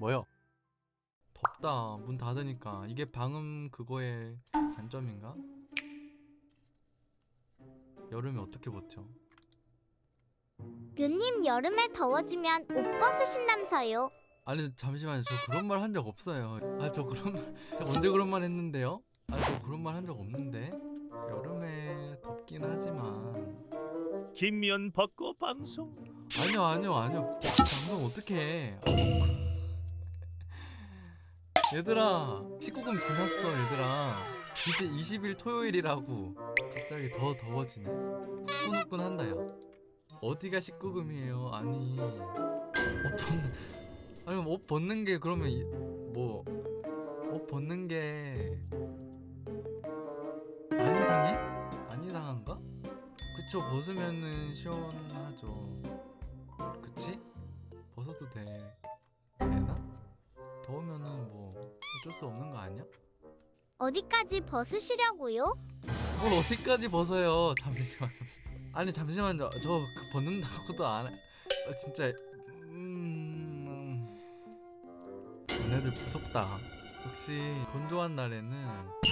뭐요? 덥다. 문 닫으니까 이게 방음 그거의 단점인가? 여름에 어떻게 버텨? 묘님 여름에 더워지면 옷 벗으신다면서요. 아니 잠시만요. 저 그런 말 한 적 없어요. 아 저 그런 말 제가 언제 그런 말 했는데요? 아니 저 그런 말 한 적 없는데. 여름에 덥긴 하지만 김면 벗고 방송 아니요 아니요 아니요 방송 어떻게 해 얘들아 19금 지났어 얘들아 이제 20일 토요일이라고 갑자기 더 더워지네 후끈후끈 한다 야 어디가 19금이에요 아니 옷 벗는 아니 옷 벗는 게 그러면 이- 뭐, 뭐옷 벗는 게 안 이상해? 안 이상한가? 그쵸 벗으면은 시원하죠 그치? 벗어도 돼 되나? 더우면은 뭐 어쩔 수 없는 거 아니야? 어디까지 벗으시려고요? 뭘 어디까지 벗어요? 잠시만. 아니 잠시만요 저 그 벗는다고도 안 해. 어, 진짜. 음... 얘네들 무섭다. 역시 건조한 날에는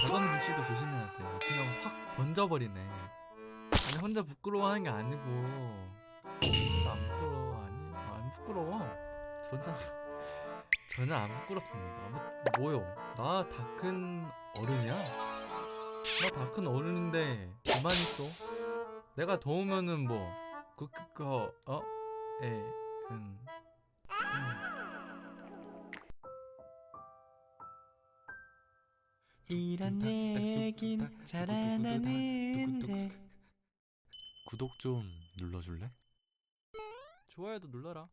작은 불씨도 조심해야 돼. 그냥 확 번져버리네. 아니 혼자 부끄러워하는 게 아니고. 진짜 안 부끄러워 아니. 안 부끄러워. 전혀 전혀 안 부끄럽습니다. 뭐, 뭐요? 나 다 큰 어른이야? 나 다 큰 어른인데 가만히 있어. 내가 더우면은 뭐 그 그거 어? 에 음. 이런 얘긴 잘 안 하는데 구독 좀 눌러줄래? 좋아요도 눌러라